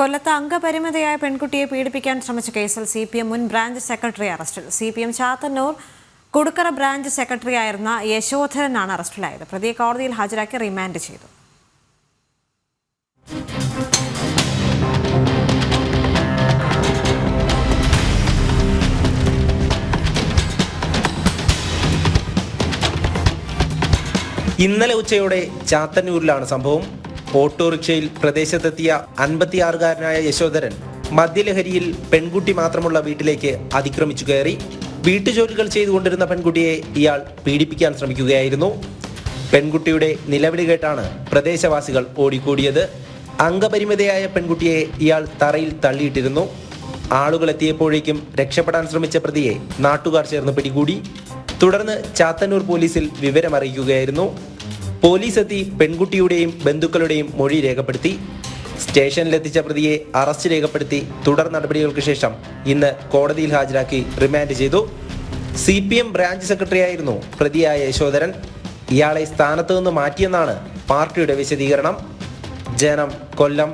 കൊല്ലത്ത് അംഗപരിമിതയായ പെൺകുട്ടിയെ പീഡിപ്പിക്കാൻ ശ്രമിച്ച കേസിൽ സി പി എം മുൻ ബ്രാഞ്ച് സെക്രട്ടറി അറസ്റ്റിൽ. C P M Chathannur Kudukkara branch secretary ആയിരുന്ന യശോധരനാണ് അറസ്റ്റിലായത്. പ്രതിയെ കോടതിയിൽ ഹാജരാക്കി റിമാൻഡ് ചെയ്തു. ഇന്നലെ ഉച്ചയോടെ ചാത്തന്നൂരിലാണ് സംഭവം. ഓട്ടോറിക്ഷയിൽ പ്രദേശത്തെത്തിയ അൻപത്തിയാറുകാരനായ യശോധരൻ മദ്യലഹരിയിൽ പെൺകുട്ടി മാത്രമുള്ള വീട്ടിലേക്ക് അതിക്രമിച്ചു കയറി വീട്ടുജോലികൾ ചെയ്തുകൊണ്ടിരുന്ന പെൺകുട്ടിയെ ഇയാൾ പീഡിപ്പിക്കാൻ ശ്രമിക്കുകയായിരുന്നു. പെൺകുട്ടിയുടെ നിലവിളി കേട്ടാണ് പ്രദേശവാസികൾ ഓടിക്കൂടിയത്. അംഗപരിമിതയായ പെൺകുട്ടിയെ ഇയാൾ തറയിൽ തള്ളിയിട്ടിരുന്നു. ആളുകൾ എത്തിയപ്പോഴേക്കും രക്ഷപ്പെടാൻ ശ്രമിച്ച പ്രതിയെ നാട്ടുകാർ ചേർന്ന് പിടികൂടി. തുടർന്ന് ചാത്തന്നൂർ പോലീസിൽ വിവരമറിയിക്കുകയായിരുന്നു. പോലീസ് എത്തി പെൺകുട്ടിയുടെയും ബന്ധുക്കളുടെയും മൊഴി രേഖപ്പെടുത്തി. സ്റ്റേഷനിലെത്തിച്ച പ്രതിയെ അറസ്റ്റ് രേഖപ്പെടുത്തി. തുടർ നടപടികൾക്ക് ശേഷം ഇന്ന് കോടതിയിൽ ഹാജരാക്കി റിമാൻഡ് ചെയ്തു. സി പി എം ബ്രാഞ്ച് സെക്രട്ടറിയായിരുന്നു പ്രതിയായ യശോധരൻ. ഇയാളെ സ്ഥാനത്തു നിന്ന് മാറ്റിയെന്നാണ് പാർട്ടിയുടെ വിശദീകരണം. ജനം കൊല്ലം.